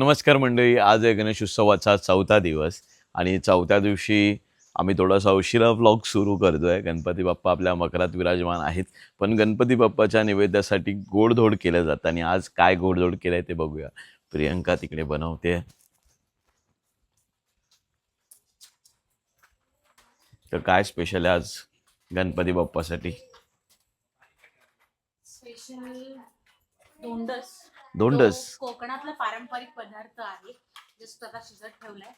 नमस्कार मंडळी आज आहे गणेश उत्सवाचा चौथा दिवस आणि चौथ्या दिवशी आम्ही थोडासा उशिरा व्लॉग सुरू करतोय. गणपती बाप्पा आपल्या मकरात विराजमान आहेत पण गणपती बाप्पाच्या नैवेद्यासाठी गोडधोड केलं जातं आणि आज काय गोडधोड केलंय ते बघूया. प्रियंका तिकडे बनवते. तर काय स्पेशल आहे आज गणपती बाप्पासाठी? स्पेशल दोंडस दोंडस. तो कोकणातला पारंपरिक पदार्थ आहे जस्ट आता शिजत ठेवलाय.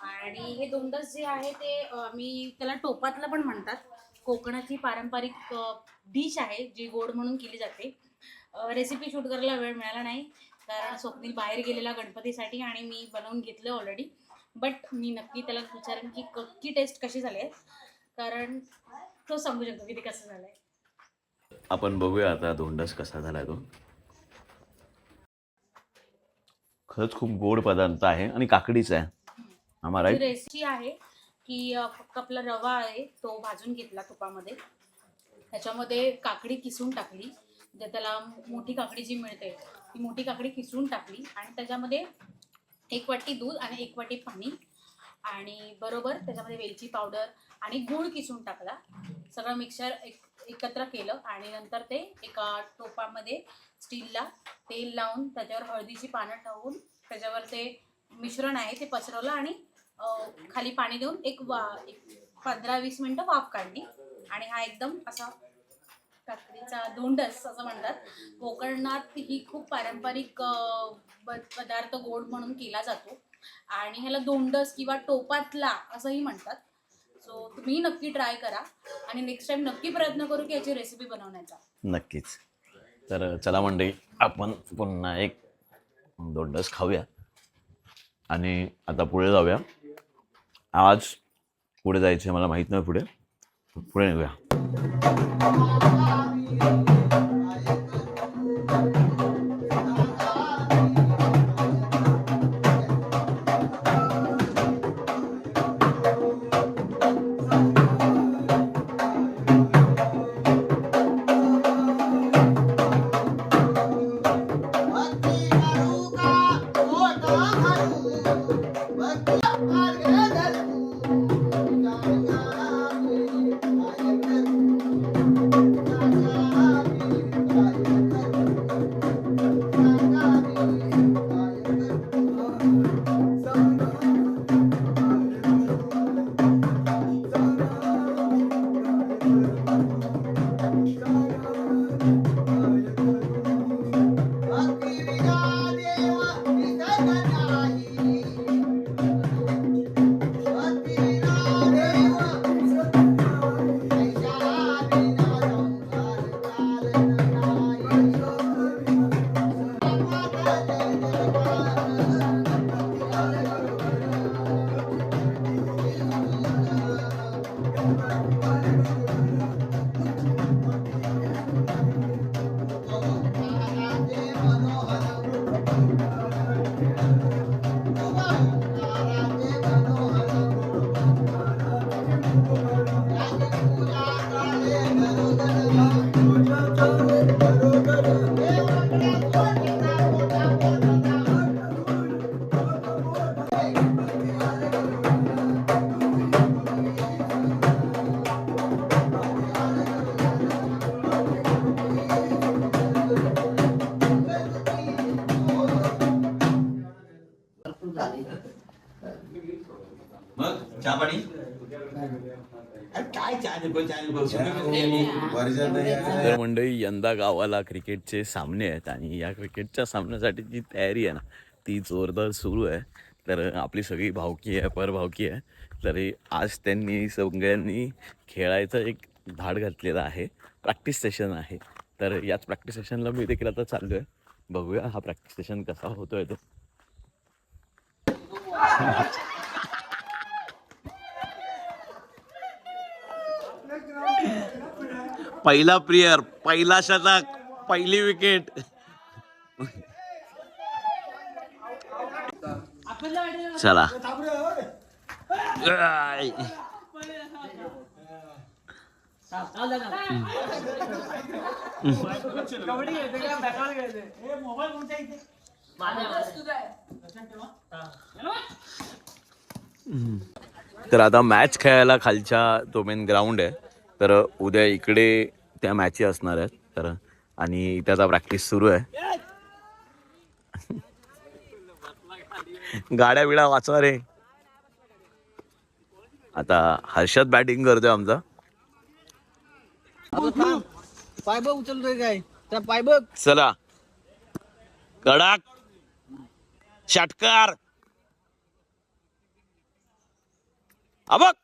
आणि हे दोंडस जे आहे ते अं, मी त्याला टोपातलं पण म्हणतात. कोकणाची पारंपरिक डिश आहे जी गोड म्हणून केली जाते. रेसिपी शूट करायला वेळ मिळाला नाही कारण स्वप्नील बाहेर गेलेला गणपतीसाठी आणि मी बनवून घेतलं ऑलरेडी बट मी नक्की त्याला विचारेन की नक्की टेस्ट कशी झाली आहे. कारण तो सांगू शकतो की ते कसं झालंय. आपण बघूया आता धोंडस कसा झालाय तो. खरंच खूप गोड पदार्थ आहे आणि काकडीचा आहे. आम्हाला रेसिपी आहे की अ, फक्त आपला रवा आहे तो भाजून घेतला तुपामध्ये. त्याच्यामध्ये काकडी किसून टाकली. जे त्याला मोठी काकडी जी मिळते ती मोठी काकडी किसून टाकली आणि त्याच्यामध्ये एक वाटी दूध आणि एक वाटी पाणी आणि बरोबर त्याच्यामध्ये वेलची पावडर आणि गूळ किसून टाकला. सगळं मिक्सर एक एकत्र केलं आणि नंतर ते एका टोपामध्ये स्टीलला तेल लावून त्याच्यावर हळदीची पानं ठेवून त्याच्यावर ते मिश्रण आहे ते पसरवलं आणि खाली पाणी देऊन एक वा एक पंधरा वीस मिनटं वाफ काढली. आणि हा एकदम असा काकडीचा दोंडस असं म्हणतात. कोकणात ही खूप पारंपरिक पदार्थ गोड म्हणून केला जातो. आणि ह्याला दोंडस किंवा टोपातला असंही म्हणतात. सो तुम्ही नक्की ट्राय करा. आणि नेक्स्ट टाइम नक्की प्रयत्न करू की याची रेसिपी बनवण्याचा. नक्कीच. तर चला मंडळी आपण पुन्हा एक दोन डस खाऊया. आणि आता पुढे जाऊया. आज पुढे जायचे मला माहीत नाही पुढे. पुढे निघूया. तर मंडळी यंदा गावाला क्रिकेटचे सामने आहेत आणि या क्रिकेटच्या सामन्यासाठी जी तयारी आहे ना ती जोरदार सुरू आहे. तर आपली सगळी भावकी आहे परभावकी आहे. तरी आज त्यांनी सगळ्यांनी खेळायचं एक धाड घातलेला आहे. प्रॅक्टिस सेशन आहे. तर याच प्रॅक्टिस सेशनला मी देखील आता चाललो आहे बघूया हा प्रॅक्टिस सेशन कसा होतोय तो. पहिला प्रियर पहिला शतक पहिली विकेट चला. तर आता मॅच खेळायला खालच्या तो मेन ग्राउंड आहे. तर उद्या इकडे त्या मॅची असणार आहेत. तर आणि आता प्रॅक्टिस सुरू आहे. गाड्या बिड्या वाचवा रे. आता हर्षद बॅटिंग करतोय आमचा. पाय बघ उचलतोय काय. त्या पाय बघ. चला. कडक. षटकार. अबक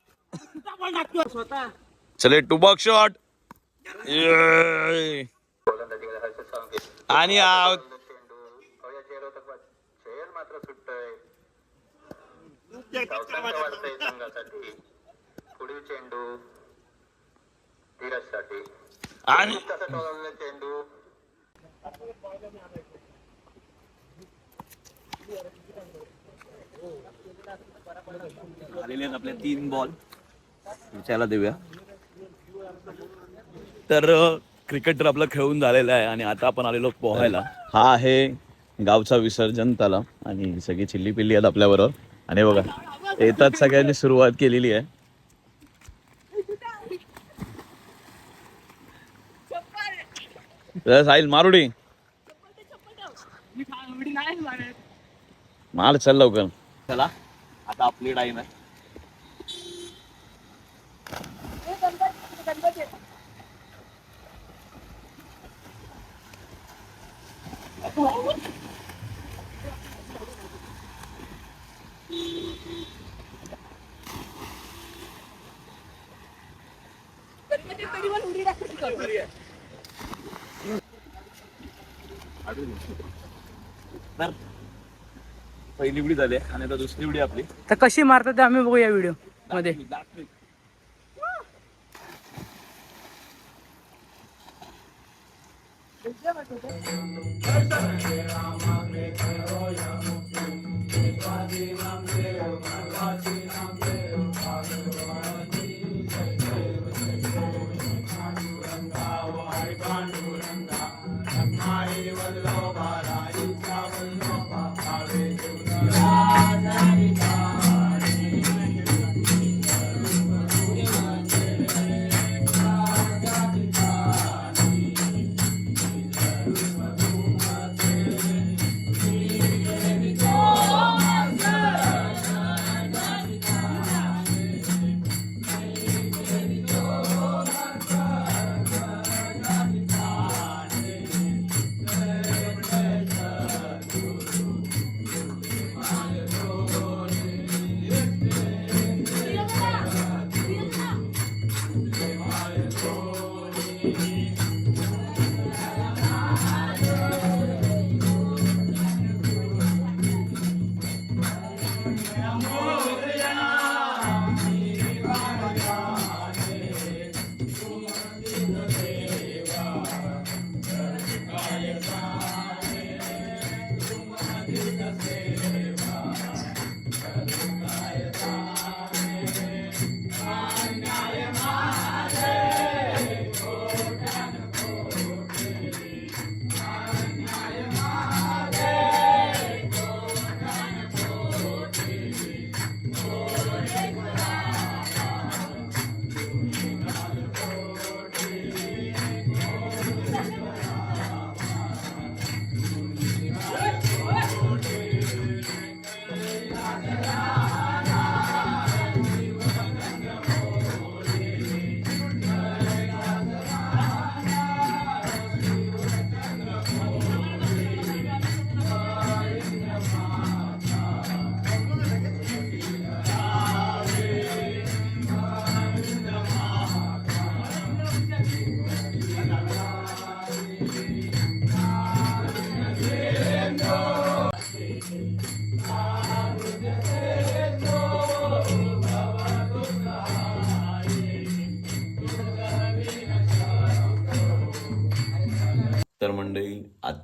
चले टुबॉक शॉट आणि पुढील आणि चेंडू आलेले आहेत आपले तीन बॉल विचारायला देऊया. तर क्रिकेट तर आपलं खेळून झालेलं आहे आणि आता आपण आलेलो पोहायला. हा आहे गावचा विसर्जन तलाव आणि सगळी चिल्ली पिल्ली आहेत आपल्याबरोबर. आणि बघा येतात सगळ्यांनी सुरुवात केलेली आहे. तर साहिल मारुडी. मार चल लवकर. चला आता आपली टाईम आहे. पहिली उडी झाली आहे आणि आता दुसरी उडी आपली तर कशी मारतात ते आम्ही बघू या व्हिडिओमध्ये तर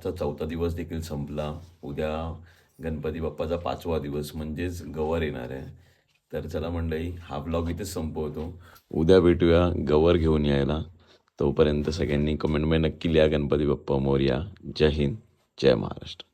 आजचा चौथा दिवस देखील संपला. उद्या गणपती बाप्पाचा पाचवा दिवस म्हणजेच गवर येणार आहे. तर चला मंडळी हा ब्लॉग इथेच संपवतो. उद्या भेटूया गवर घेऊन यायला. तोपर्यंत सगळ्यांनी कमेंटमध्ये नक्की लिहा गणपती बाप्पा मोर्या. जय हिंद जय महाराष्ट्र.